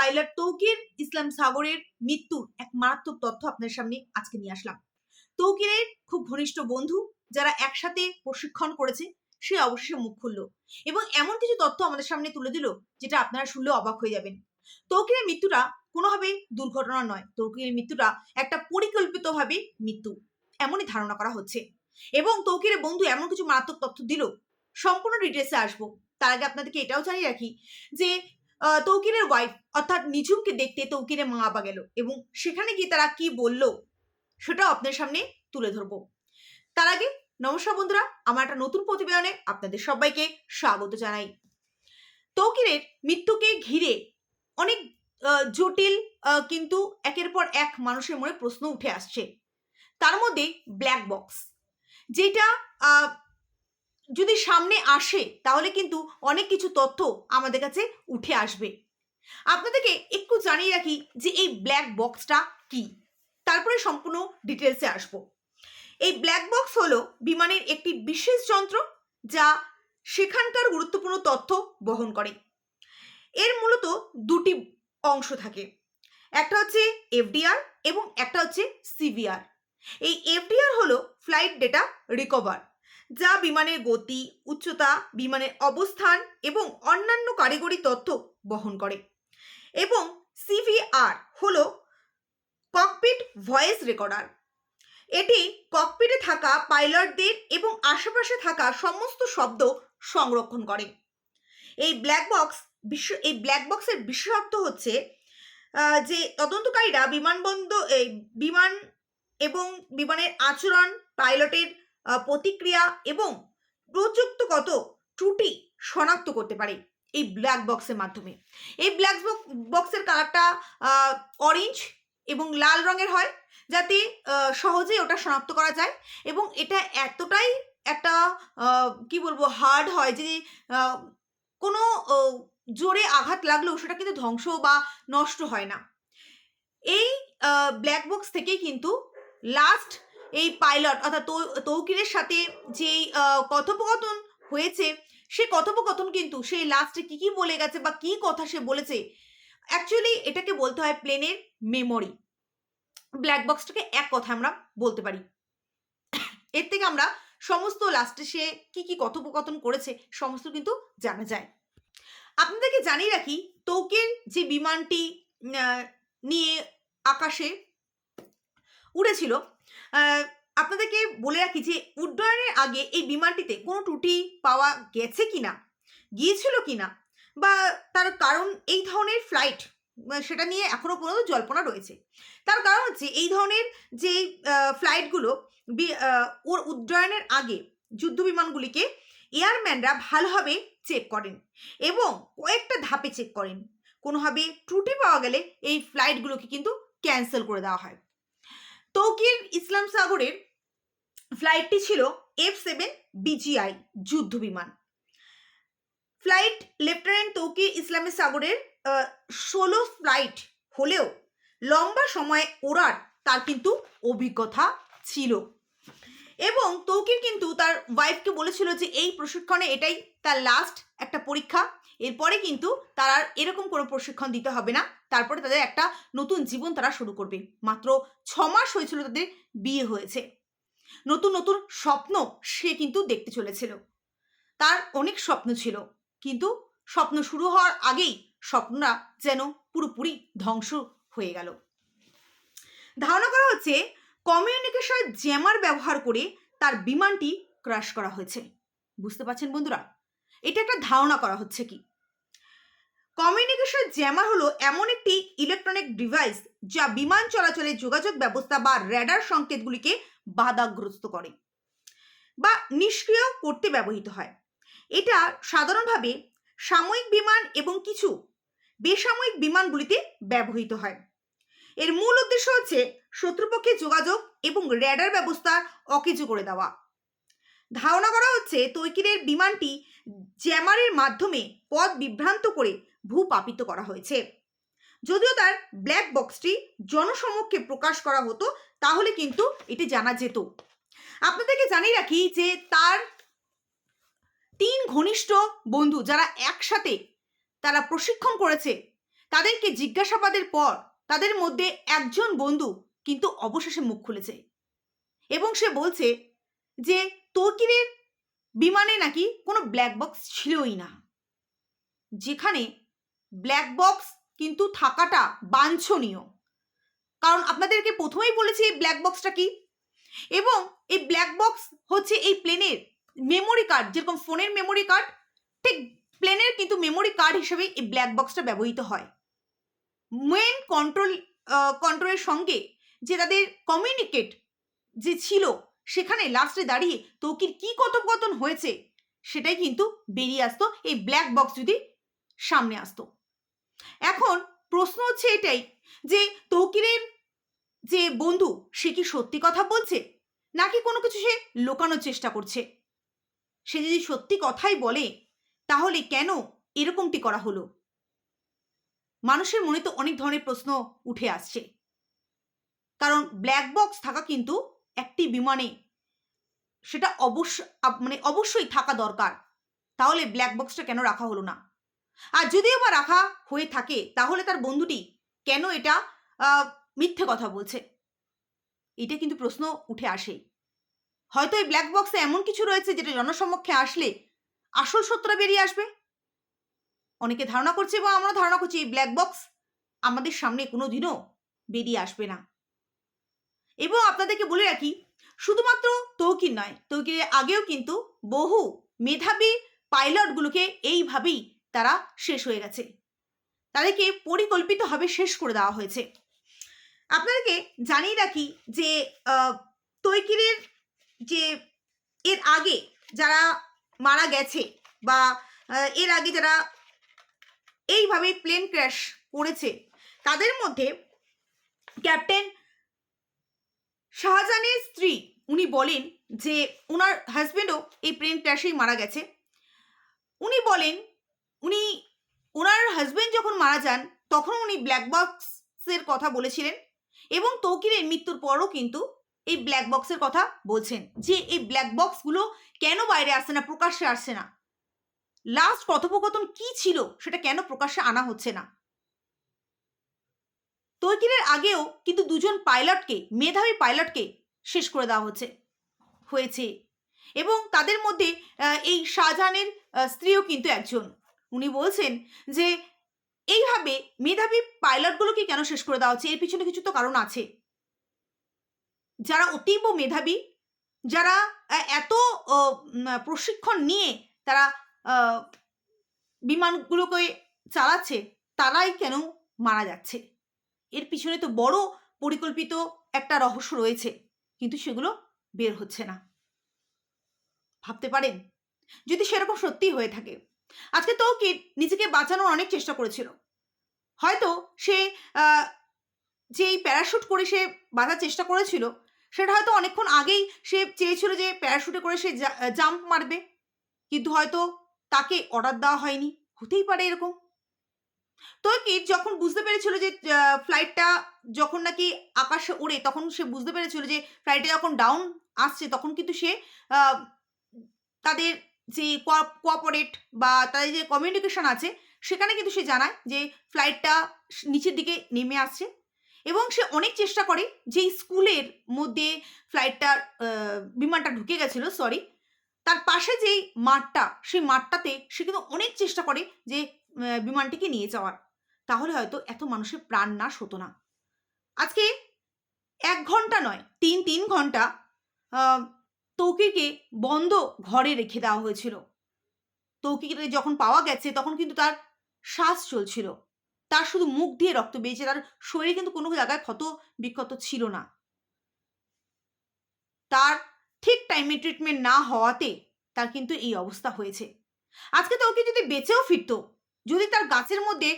Pilot Tauqir ইসলাম সাগরের মৃত্যুর এক মারাত্মক তথ্য আপনাদের সামনে আজকে নিয়ে আসলাম। তৌকিরের খুব ঘনিষ্ঠ বন্ধু যারা একসাথে প্রশিক্ষণ করেছে, সে অবশেষে মুখ খুললো এবং এমন কিছু তথ্য আমাদের সামনে তুলে দিল যেটা আপনারা শুনলে অবাক হয়ে যাবেন। তৌকিরের মৃত্যুটা কোনোভাবে দুর্ঘটনা নয়, তৌকিরের মৃত্যুটা একটা পরিকল্পিতভাবে মৃত্যু, এমনই ধারণা করা হচ্ছে। এবং তৌকিরের বন্ধু এমন কিছু মারাত্মক তথ্য দিল, সম্পূর্ণ ডিটেলসে আসব। তার আগে আপনাদেরকে এটাও জানিয়ে রাখি যে তৌকিরের ওয়াইফ অর্থাৎ নিঝুমকে দেখতে তৌকিরের মা বাবা গেল এবং সেখানে গিয়ে তারা কি বলল, সেটাও আপনার সামনে তুলে ধরবো। তার আগে নমস্কার বন্ধুরা, আমার একটা নতুন প্রতিবেদনে আপনাদের সবাইকে স্বাগত জানাই। তৌকিরের মৃত্যুকে ঘিরে অনেক জটিল কিন্তু একের পর এক মানুষের মনে প্রশ্ন উঠে আসছে। তার মধ্যে ব্ল্যাক বক্স যেটা যদি সামনে আসে, তাহলে কিন্তু অনেক কিছু তথ্য আমাদের কাছে উঠে আসবে। আপনাদেরকে একটু জানিয়ে রাখি যে এই ব্ল্যাক বক্সটা কি? তারপরে সম্পূর্ণ ডিটেলসে আসব। এই ব্ল্যাক বক্স হলো বিমানের একটি বিশেষ যন্ত্র যা সেখানকার গুরুত্বপূর্ণ তথ্য বহন করে। এর মূলত দুটি অংশ থাকে, একটা হচ্ছে এফডিআর এবং একটা হচ্ছে সিভিআর। এই এফডিআর হলো ফ্লাইট ডেটা রিকভার যা বিমানের গতি, উচ্চতা, বিমানের অবস্থান এবং অন্যান্য কারিগরি তথ্য বহন করে। এবং সিভিআর হল ককপিট ভয়েস রেকর্ডার এটি ককপিটে থাকা পাইলটদের এবং আশেপাশে থাকা সমস্ত শব্দ সংরক্ষণ করে। এই ব্ল্যাক বক্স বিশ্ব এই ব্ল্যাক বক্সের বিশেষত্ব হচ্ছে যে তদন্তকারীরা বিমানবন্দর, এই বিমান এবং বিমানের আচরণ পাইলটের প্রতিক্রিয়া এবং প্রযুক্তগত ত্রুটি শনাক্ত করতে পারে এই ব্ল্যাক বক্সের মাধ্যমে। এই ব্ল্যাক বক্সের কালারটা অরেঞ্জ এবং লাল রঙের হয়, যাতে সহজেই ওটা শনাক্ত করা যায় এবং এটা এতটাই একটা কি বলব হার্ড হয় যে কোনো জোরে আঘাত লাগলেও সেটা কিন্তু ধ্বংস বা নষ্ট হয় না। এই ব্ল্যাক বক্স থেকেই কিন্তু লাস্ট এই পাইলট অর্থাৎ তৌকিরের সাথে যে কথোপকথন হয়েছে, সে কথোপকথন কিন্তু সেই লাস্টে কি কি বলে গেছে বা কি কথা সে বলেছে অ্যাকচুয়ালি এটাকে বলতে হয় প্লেনের মেমোরি ব্ল্যাক বক্সটাকে এক কথা আমরা বলতে পারি। এর থেকে আমরা সমস্ত লাস্টে সে কি কি কথোপকথন করেছে, সমস্ত কিন্তু জানা যায়। আপনাদেরকে জানিয়ে রাখি, তৌকের যে বিমানটি নিয়ে আকাশে উড়েছিল। আপনাদেরকে বলে রাখি যে, উড্ডয়নের আগে এই বিমানটিতে কোনো ত্রুটি পাওয়া গেছে কি না? গিয়েছিল কি না? বা তার কারণ এই ধরনের ফ্লাইট সেটা নিয়ে এখনও পর্যন্ত জল্পনা রয়েছে। তার কারণ হচ্ছে এই ধরনের যে ফ্লাইটগুলো ওর উড্ডয়নের আগে যুদ্ধ বিমানগুলিকে এয়ারম্যানরা ভালোভাবে চেক করেন এবং কয়েকটা ধাপে চেক করেন। কোনোভাবে ত্রুটি পাওয়া গেলে এই ফ্লাইটগুলোকে কিন্তু ক্যান্সেল করে দেওয়া হয়। তৌকির ইসলাম সাগরের ফ্লাইটটি ছিল এফ সেভেন বিজিআই যুদ্ধ বিমান। ফ্লাইট লেফটেন্যান্ট তৌকির ইসলামের সাগরের ষোলো ফ্লাইট হলেও লম্বা সময় ওড়ার তার কিন্তু অভিজ্ঞতা ছিল। এবং তৌকির কিন্তু তার ওয়াইফকে বলেছিল যে, এই প্রশিক্ষণে এটাই তার লাস্ট একটা পরীক্ষা। এরপরে কিন্তু তার আর এরকম কোনো প্রশিক্ষণ দিতে হবে না। তারপরে তাদের একটা নতুন জীবন তারা শুরু করবে। মাত্র ছ মাস হয়েছিল তাদের বিয়ে হয়েছে। নতুন নতুন স্বপ্ন সে কিন্তু দেখতে চলেছিল। তার অনেক স্বপ্ন ছিল, কিন্তু স্বপ্ন শুরু হওয়ার আগেই স্বপ্নরা যেন পুরোপুরি ধ্বংস হয়ে গেল। ধারণা করা হচ্ছে কমিউনিকেশন জ্যামার ব্যবহার করে তার বিমানটি ক্রাশ করা হয়েছে। বুঝতে পারছেন বন্ধুরা? এটা একটা ধারণা করা হচ্ছে কি? কমিউনিকেশন জ্যামার হলো এমন একটি ইলেকট্রনিক ডিভাইস যা বিমান চলাচলের যোগাযোগ ব্যবস্থা বা র্যাডার সংকেতগুলিকে বাধাগ্রস্ত করে বা নিষ্ক্রিয় করতে ব্যবহৃত হয়। এটা সাধারণভাবে সাময়িক বিমান এবং কিছু বেসামরিক বিমানগুলিতে ব্যবহৃত হয়। এর মূল উদ্দেশ্য হচ্ছে শত্রুপক্ষে যোগাযোগ এবং র্যাডার ব্যবস্থা অকেজো করে দেওয়া। ধারণা করা হচ্ছে তৈকিরের বিমানটি জ্যামারের মাধ্যমে পথ বিভ্রান্ত করে ভূপাপিত করা হয়েছে। যদিও তার ব্ল্যাক বক্সটি জনসমক্ষে প্রকাশ করা হতো, তাহলে কিন্তু এটি জানা যেত। আপনাদেরকে জানিয়ে রাখি যে তার তিন ঘনিষ্ঠ বন্ধু যারা একসাথে তারা প্রশিক্ষণ করেছে, তাদেরকে জিজ্ঞাসাবাদের পর তাদের মধ্যে একজন বন্ধু কিন্তু অবশেষে মুখ খুলেছে এবং সে বলছে যে তৌকিরের বিমানে নাকি কোনো ব্ল্যাক বক্স ছিলই না। যেখানে ব্ল্যাক বক্স কিন্তু থাকাটা বাঞ্ছনীয়। কারণ আপনাদেরকে প্রথমেই বলেছি এই ব্ল্যাক বক্সটা কি? এবং এই ব্ল্যাক বক্স হচ্ছে এই প্লেনের মেমোরি কার্ড যেরকম ফোনের মেমোরি কার্ড ঠিক প্লেনের কিন্তু মেমোরি কার্ড হিসেবে এই ব্ল্যাক বক্সটা ব্যবহৃত হয়। মেন কন্ট্রোল কন্ট্রোলের সঙ্গে যে তাদের কমিউনিকেট যে ছিল, সেখানে লাস্টে দাঁড়িয়ে তৌকির কি কথোপকথন হয়েছে, সেটাই কিন্তু বেরিয়ে আসতো, এই ব্ল্যাক বক্স যদি সামনে আসতো। এখন প্রশ্ন হচ্ছে এটাই যে তৌকিরের যে বন্ধু, সে কি সত্যি কথা বলছে? নাকি কোনো কিছু সে লোকানোর চেষ্টা করছে? সে যদি সত্যি কথাই বলে, তাহলে কেন এরকমটি করা হলো? মানুষের মনে তো অনেক ধরনের প্রশ্ন উঠে আসছে। কারণ ব্ল্যাক বক্স থাকা কিন্তু একটি বিমানে সেটা অবশ্য মানে অবশ্যই থাকা দরকার। তাহলে ব্ল্যাক বক্সটা কেন রাখা হলো না? আর যদিও বা রাখা হয়ে থাকে, তাহলে তার বন্ধুটি কেন এটা মিথ্যে কথা বলছে? এটা কিন্তু প্রশ্ন উঠে আসে। হয়তো এই ব্ল্যাক বক্সে এমন কিছু রয়েছে যেটা জনসমক্ষে আসলে আসল সত্যটা বেরিয়ে আসবে? অনেকে ধারণা করছে এবং আমরা ধারণা করছি এই ব্ল্যাক বক্স আমাদের সামনে কোনো দিনও বেরিয়ে আসবে না। এবং আপনাদেরকে বলে রাখি, শুধুমাত্র তৌকির নয়, তৌকিরের আগেও কিন্তু বহু মেধাবী পাইলটগুলোকে এইভাবেই তারা শেষ হয়ে গেছে। তাদেরকে পরিকল্পিতভাবে শেষ করে দেওয়া হয়েছে। আপনাদেরকে জানিয়ে রাখি যে তৈকিরের যে, এর আগে যারা মারা গেছে বা এর আগে যারা এইভাবে প্লেন ক্র্যাশ করেছে, তাদের মধ্যে ক্যাপ্টেন শাহজাহানের স্ত্রী উনি বলেন যে ওনার হাজবেন্ডও এই প্লেন ক্র্যাশেই মারা গেছে। উনি বলেন উনি ওনার হাজবেন্ড যখন মারা যান, তখন উনি ব্ল্যাক বক্সের কথা বলেছিলেন এবং তৌকিরের মৃত্যুর পরও কিন্তু এই ব্ল্যাক বক্সের কথা বলছেন যে এই ব্ল্যাক বক্সগুলো কেন বাইরে আসছে না, প্রকাশ্যে আসছে না? লাস্ট কথোপকথন কি ছিল সেটা কেন প্রকাশ্যে আনা হচ্ছে না? তৈকিরের আগেও কিন্তু দুজন পাইলটকে, মেধাবী পাইলটকে শেষ করে দেওয়া হচ্ছে, হয়েছে এবং তাদের মধ্যে এই শাহজাহানের স্ত্রীও কিন্তু একজন। উনি বলছেন যে, এইভাবে মেধাবী পাইলটগুলোকে কেন শেষ করে দেওয়া হচ্ছে? এর পিছনে কিছু তো কারণ আছে। যারা অতীব মেধাবী, যারা এত প্রশিক্ষণ নিয়ে তারা বিমানগুলোকে চালাচ্ছে, তারাই কেন মারা যাচ্ছে? এর পিছনে তো বড় পরিকল্পিত একটা রহস্য রয়েছে, কিন্তু সেগুলো বের হচ্ছে না। ভাবতে পারেন, যদি সেরকম সত্যি হয়ে থাকে আজকে তৌকির নিজেকে বাঁচানোর অনেক চেষ্টা করেছিল। হয়তো সে যেই প্যারাশুট করে সে বাঁচার চেষ্টা করেছিল, সেটা হয়তো অনেকক্ষণ আগেই সে চেয়েছিল যে প্যারাশুটে করে সে জাম্প মারবে। কিন্তু হয়তো তাকে অর্ডার দেওয়া হয়নি। হতেই পারে এরকম। তৌকির যখন বুঝতে পেরেছিল যে ফ্লাইটটা যখন নাকি আকাশে ওড়ে, তখন সে বুঝতে পেরেছিল যে ফ্লাইটে যখন ডাউন আসছে, তখন কিন্তু সে তাদের যে কোঅপারেট বা তাদের যে কমিউনিকেশন আছে, সেখানে কিন্তু সে জানায় যে ফ্লাইটটা নিচের দিকে নেমে আসছে এবং সে অনেক চেষ্টা করে যে স্কুলের মধ্যে ফ্লাইটটা বিমানটা ঢুকে গেছিল সরি তার পাশে যেই মাঠটা, সেই মাঠটাতে সে কিন্তু অনেক চেষ্টা করে যে বিমানটিকে নিয়ে যাওয়ার। তাহলে হয়তো এত মানুষের প্রাণ নাশ হতো না। আজকে এক ঘণ্টা নয়, তিন তিন ঘণ্টা তৌকিরকে বন্ধ ঘরে রেখে দেওয়া হয়েছিল। তৌকিকে যখন পাওয়া গেছে, তখন কিন্তু তার শ্বাস চলছিল। তার শুধু মুখ দিয়ে রক্ত বেরিয়েছে, তার শরীরে কিন্তু কোনো জায়গায় ক্ষত বিক্ষত ছিল না। তার ঠিক টাইমে ট্রিটমেন্ট না হওয়াতে তার কিন্তু এই অবস্থা হয়েছে। আজকে তৌকি যদি বেঁচেও ফিরতো, যদি তার গাছের মধ্যে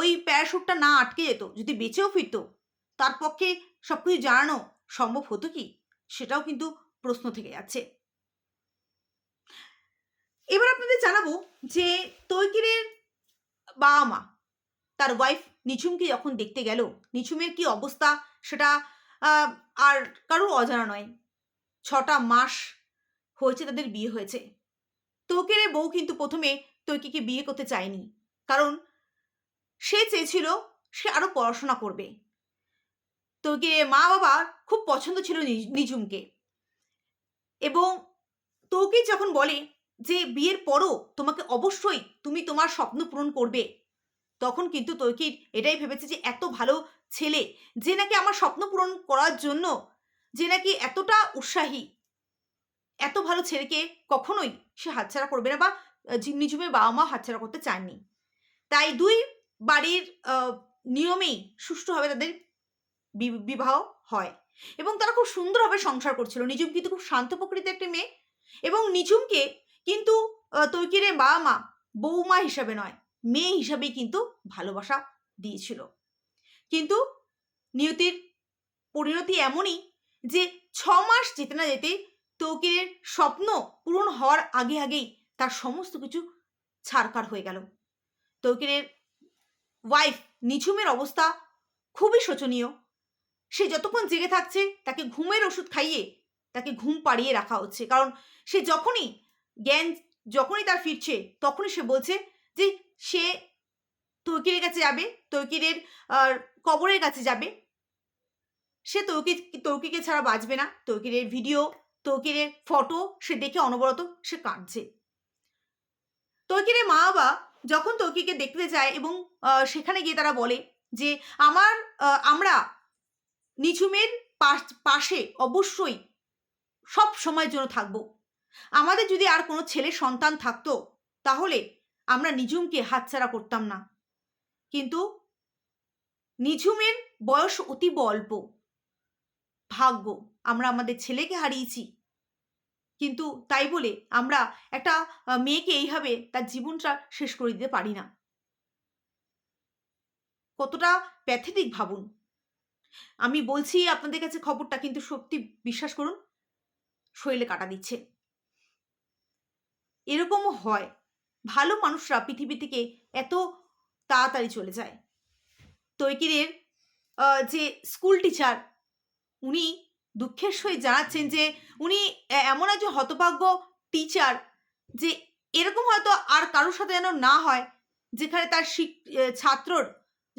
ওই প্যারাশুটটা না আটকে যেত, যদি বেঁচেও ফিরতো, তার পক্ষে সব কিছু জানানো সম্ভব হতো কি? সেটাও কিন্তু প্রশ্ন থেকে যাচ্ছে। এবার আপনাদের জানাব যে তৈকিরের বাবা মা তার ওয়াইফ নিঝুমকে যখন দেখতে গেল, নিঝুমের কি অবস্থা সেটা আর কারোর অজানা নয়। ছটা মাস হয়েছে তাদের বিয়ে হয়েছে। তৌকিরের বউ কিন্তু প্রথমে তৈকিকে বিয়ে করতে চায়নি। কারণ সে চেয়েছিল সে আরও পড়াশোনা করবে। তৌকিরের মা বাবার খুব পছন্দ ছিল নিজুমকে এবং তৌকির যখন বলে যে বিয়ের পরও তোমাকে অবশ্যই তুমি তোমার স্বপ্ন পূরণ করবে, তখন কিন্তু তৌকির এটাই ভেবেছে যে এত ভালো ছেলে যে নাকি আমার স্বপ্ন পূরণ করার জন্য যে নাকি এতটা উৎসাহী, এত ভালো ছেলেকে কখনোই সে হাতছাড়া করবে না বা নিজুমের বাবা মা হাতছাড়া করতে চাননি। তাই দুই বাড়ির নিয়মেই সুষ্ঠুভাবে তাদের বিবাহ হয়। এবং তারা খুব সুন্দরভাবে সংসার করছিল। নিজুম কিন্তু খুব শান্ত প্রকৃতির একটি মেয়ে এবং নিজুমকে কিন্তু তৈকিরের বাবা মা বৌমা হিসাবে নয়, মেয়ে হিসাবেই কিন্তু ভালোবাসা দিয়েছিল। কিন্তু নিয়তির পরিণতি এমনই যে ছ মাস যেতে না যেতে তৌকিরের স্বপ্ন পূরণ হওয়ার আগে আগেই তার সমস্ত কিছু ছাড়কার হয়ে গেল। তৌকিরের ওয়াইফ নিঝুমের অবস্থা খুবই শোচনীয়। সে যতক্ষণ জেগে থাকছে, তাকে ঘুমের ওষুধ খাইয়ে, তাকে ঘুম পাড়িয়ে রাখা হচ্ছে। কারণ সে যখনই জ্ঞান যখনই তার ফিরছে, তখনই সে বলছে যে, সে তৌকিরের কাছে যাবে, তৌকিরের কবরের কাছে যাবে। সে তৌকি, তৌকিকে ছাড়া বাঁচবে না। তৌকিরের ভিডিও তৌকিরের ফটো সে দেখে অনবরত সে কাঁদছে। তৌকিরের মা বাবা যখন তৌকিকে দেখতে যায় এবং সেখানে গিয়ে তারা বলে যে, আমার আমরা নিঝুমের পাশ- অবশ্যই সব সময়ের জন্য থাকব। আমাদের যদি আর কোনো ছেলে সন্তান থাকতো, তাহলে আমরা নিঝুমকে হাতছাড়া করতাম না। কিন্তু নিঝুমের বয়স অতীব অল্প। ভাগ্য, আমরা আমাদের ছেলেকে হারিয়েছি। কিন্তু তাই বলে আমরা একটা মেয়েকে এইভাবে তার জীবনটা শেষ করে দিতে পারি না। কতটা প্যাথেটিক ভাবুন। আমি বলছি, আপনাদের কাছে খবরটা কিন্তু সত্যি বিশ্বাস করুন, শরীরে কাটা দিচ্ছে। এরকমও হয়। ভালো মানুষরা পৃথিবী থেকে এত তাড়াতাড়ি চলে যায়। তৈকিরের যে স্কুল টিচার, উনি দুঃখের সহিত জানাচ্ছেন যে, উনি এমন একজন হতভাগ্য টিচার যে, এরকম হয়তো আর কারোর সাথে যেন না হয়, যেখানে তার ছাত্রর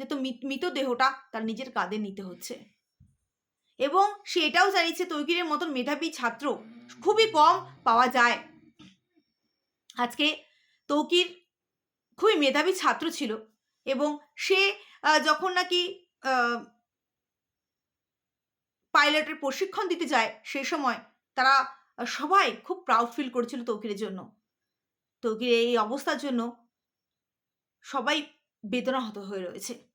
যে তো মৃত- মৃতদেহটা তার নিজের কাঁধে নিতে হচ্ছে। এবং সে এটাও জানিয়েছে তৈকিরের মতন মেধাবী ছাত্র খুবই কম পাওয়া যায়। আজকে তৌকির খুবই মেধাবী ছাত্র ছিল এবং সে যখন নাকি পাইলটের প্রশিক্ষণ দিতে যায় সেই সময় তারা সবাই খুব প্রাউড ফিল করেছিল তৌকিরের জন্য। তৌকির এই অবস্থার জন্য সবাই বেদনাহত হয়ে রয়েছে।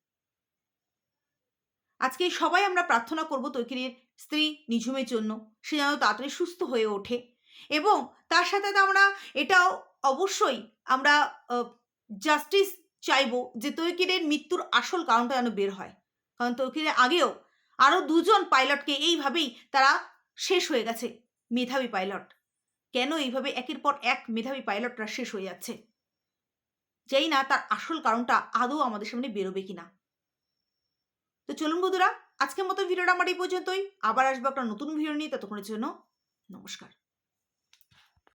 আজকে সবাই আমরা প্রার্থনা করব তৈকিরের স্ত্রী নিঝুমের জন্য। সে যেন তাড়াতাড়ি সুস্থ হয়ে ওঠে। এবং তার সাথে সাথে আমরা এটাও অবশ্যই আমরা জাস্টিস চাইব যে তৈকিরের মৃত্যুর আসল কারণটা যেন বের হয়। কারণ তৈকিরের আগেও আরও দুজন পাইলটকে এইভাবেই তারা শেষ হয়ে গেছে, মেধাবী পাইলট। কেন এইভাবে একের পর এক মেধাবী পাইলটরা শেষ হয়ে যাচ্ছে? যেই না তার আসল কারণটা আদৌ আমাদের সামনে বেরোবে কিনা। তো চলুন বন্ধুরা, আজকের মতো ভিডিওটা আমার এই পর্যন্তই। আবার আসব একটা নতুন ভিডিও নিয়ে, ততক্ষণের জন্য নমস্কার।